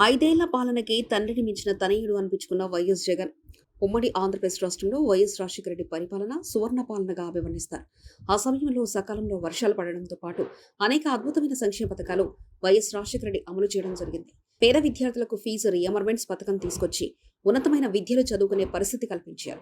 ఐదేళ్ళ పాలనకి తండ్రిని మించిన తనయుడు అనిపించుకున్న వైఎస్ జగన్ ఉమ్మడి ఆంధ్రప్రదేశ్ రాష్ట్రంలో వైఎస్ రాజశేఖర రెడ్డి పరిపాలన సువర్ణ పాలనగా అభివర్ణిస్తారు ఆ సమయంలో సకాలంలో వర్షాలు పడడంతో పాటు అనేక అద్భుతమైన సంక్షేమ పథకాలు వైఎస్ రాజశేఖర రెడ్డి అమలు చేయడం జరిగింది. పేద విద్యార్థులకు ఫీజు రియమర్మెంట్స్ పథకం తీసుకొచ్చి ఉన్నతమైన విద్యలు చదువుకునే పరిస్థితి కల్పించారు.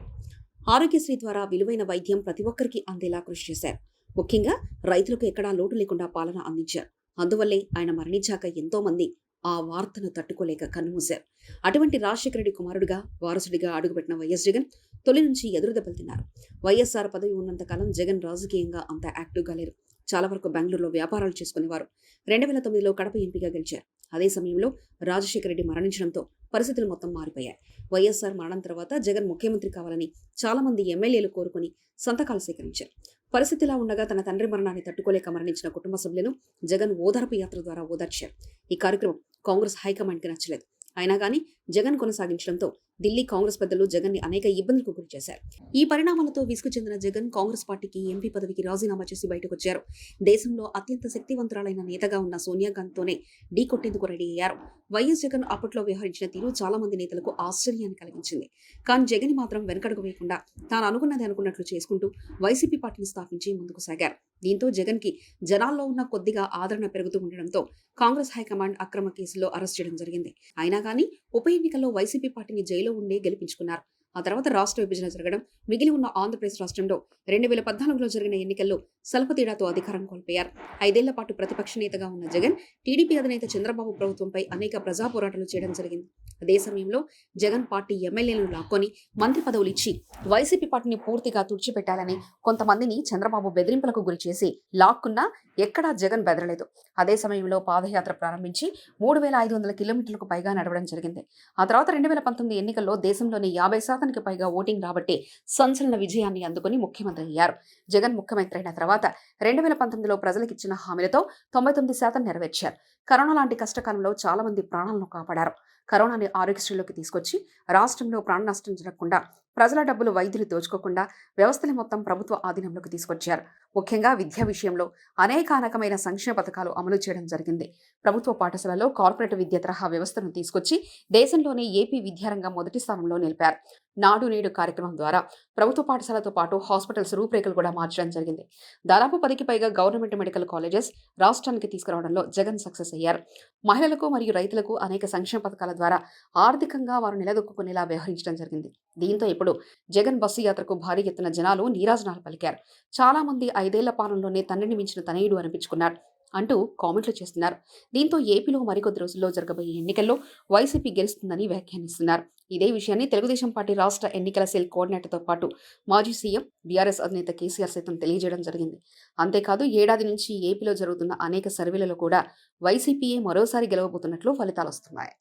ఆరోగ్యశ్రీ ద్వారా విలువైన వైద్యం ప్రతి ఒక్కరికి అందేలా కృషి చేశారు. ముఖ్యంగా రైతులకు ఎక్కడా లోటు లేకుండా పాలన అందించారు. అందువల్లే ఆయన మరణించాక ఎంతో మంది ఆ వార్తను తట్టుకోలేక కన్నుమూశారు. అటువంటి రాజశేఖర రెడ్డి కుమారుడిగా వారసుడిగా అడుగుపెట్టిన వైఎస్ జగన్ తొలి నుంచి ఎదురు దెబ్బలు తిన్నారు. వైఎస్ఆర్ పదవి ఉన్నంతకాలం జగన్ రాజకీయంగా అంత యాక్టివ్గా లేరు. చాలా వరకు బెంగళూరులో వ్యాపారాలు చేసుకునేవారు. రెండు వేల తొమ్మిదిలో కడప ఎంపీగా గెలిచారు. అదే సమయంలో రాజశేఖర రెడ్డి మరణించడంతో పరిస్థితులు మొత్తం మారిపోయాయి. వైఎస్ఆర్ మరణం తర్వాత జగన్ ముఖ్యమంత్రి కావాలని చాలా మంది ఎమ్మెల్యేలు కోరుకుని సంతకాలు సేకరించారు. పరిస్థితిలా ఉండగా తన తండ్రి మరణాన్ని తట్టుకోలేక మరణించిన కుటుంబ సభ్యులను జగన్ ఓదార్పు యాత్ర ద్వారా ఓదార్చారు. ఈ కార్యక్రమం కాంగ్రెస్ హైకమాండ్కి నచ్చలేదు. అయినా కానీ జగన్ కొనసాగించడంతో ఢిల్లీ కాంగ్రెస్ పెద్దలు జగన్ని అనేక ఇబ్బందులకు గురి చేశారు. ఈ పరిణామాలతో విసుగు చెందిన జగన్ కాంగ్రెస్ పార్టీకి ఎంపీ పదవికి రాజీనామా చేసి బయటకు వచ్చారు. దేశంలో అత్యంత శక్తివంతురాలైన నేతగా ఉన్న సోనియా గాంధీతోనే ఢీ కొట్టేందుకు రెడీ అయ్యారు. వైఎస్ జగన్ అప్పట్లో వ్యవహరించిన తీరు చాలా మంది నేతలకు ఆశ్చర్యాన్ని కలిగించింది. కానీ జగన్ మాత్రం వెనకడుగు వేయకుండా తాను అనుకున్నది అనుకున్నట్లు చేసుకుంటూ వైసీపీ పార్టీని స్థాపించి ముందుకు సాగారు. దీంతో జగన్కి జనాల్లో ఉన్న కొద్దిగా ఆదరణ పెరుగుతూ ఉండడంతో కాంగ్రెస్ హైకమాండ్ అక్రమ కేసులో అరెస్ట్ చేయడం జరిగింది. అయినా కానీ ఉప ఎన్నికల్లో వైసీపీ పార్టీని జైల్లో ఉండి గెలిపించుకున్నారు. ఆ తర్వాత రాష్ట్ర విభజన జరగడం మిగిలి ఉన్న ఆంధ్రప్రదేశ్ రాష్ట్రంలో రెండు వేల పద్నాలుగులో జరిగిన ఎన్నికల్లో స్వల్ప తేడాతో అధికారం కోల్పోయారు. ఐదేళ్ళ పాటు ప్రతిపక్ష నేతగా ఉన్న జగన్ టీడీపీ అధినేత చంద్రబాబు ప్రభుత్వంపై అనేక ప్రజా పోరాటాలు చేయడం జరిగింది. అదే సమయంలో జగన్ పార్టీ ఎమ్మెల్యేలను లాక్కొని మంత్రి పదవులు ఇచ్చి వైసీపీ పార్టీని పూర్తిగా తుడిచిపెట్టాలని కొంతమందిని చంద్రబాబు బెదిరింపులకు గురి చేసి లాక్కున్నా ఎక్కడా జగన్ బెదరలేదు. అదే సమయంలో పాదయాత్ర ప్రారంభించి మూడు వేల ఐదు వందల కిలోమీటర్లకు పైగా నడవడం జరిగింది. ఆ తర్వాత రెండు వేల పంతొమ్మిది ఎన్నికల్లో దేశంలోని యాభై శాతానికి పైగా ఓటింగ్ రాబట్టి సంచలన విజయాన్ని అందుకుని ముఖ్యమంత్రి అయ్యారు. జగన్ ముఖ్యమంత్రి అయిన తర్వాత రెండు వేల పంతొమ్మిదిలో ప్రజలకు ఇచ్చిన హామీలతో తొంభై తొమ్మిది శాతం నెరవేర్చారు. కరోనా లాంటి కష్టకాలంలో చాలా మంది ప్రాణాలను కాపాడారు. కరోనాని ఆరోగ్యశ్రీలోకి తీసుకొచ్చి రాష్ట్రంలో ప్రాణ నష్టం జరగకుండా ప్రజల డబ్బులు వైద్యులు దోచుకోకుండా వ్యవస్థని మొత్తం ప్రభుత్వ ఆధీనంలోకి తీసుకొచ్చారు. ముఖ్యంగా విద్యా విషయంలో అనేక రకమైన సంక్షేమ పథకాలు అమలు చేయడం జరిగింది. ప్రభుత్వ పాఠశాలలో కార్పొరేట్ విద్య తరహా వ్యవస్థను తీసుకొచ్చి దేశంలోనే ఏపీ విద్యారంగం మొదటి స్థానంలో నిలిపారు. నాడు నేడు కార్యక్రమం ద్వారా ప్రభుత్వ పాఠశాలతో పాటు హాస్పిటల్స్ రూపురేఖలు కూడా మార్చడం జరిగింది. దాదాపు పదికి పైగా గవర్నమెంట్ మెడికల్ కాలేజెస్ రాష్ట్రానికి తీసుకురావడంలో జగన్ సక్సెస్ అయ్యారు. మహిళలకు మరియు రైతులకు అనేక సంక్షేమ పథకాల ద్వారా ఆర్థికంగా వారు నిలదొక్కునేలా వ్యవహరించడం జరిగింది. దీంతో ఇప్పుడు జగన్ బస్సు యాత్రకు భారీ ఎత్తున జనాలు నీరాజనాలు పలికారు. చాలామంది ఐదేళ్ళ పాలనలోనే తండ్రిని మించిన తనయుడు అనిపించుకున్నారు అంటూ కామెంట్లు చేస్తున్నారు. దీంతో ఏపీలో మరికొద్ది రోజుల్లో జరగబోయే ఎన్నికల్లో వైసీపీ గెలుస్తుందని వ్యాఖ్యానిస్తున్నారు. ఇదే విషయాన్ని తెలుగుదేశం పార్టీ రాష్ట్ర ఎన్నికల సెల్ కోఆర్డినేటర్తో పాటు మాజీ సీఎం బీఆర్ఎస్ అధినేత కేసీఆర్ సైతం తెలియజేయడం జరిగింది. అంతేకాదు ఏడాది నుంచి ఏపీలో జరుగుతున్న అనేక సర్వేలలో కూడా వైసీపీయే మరోసారి గెలవబోతున్నట్లు ఫలితాలు వస్తున్నాయి.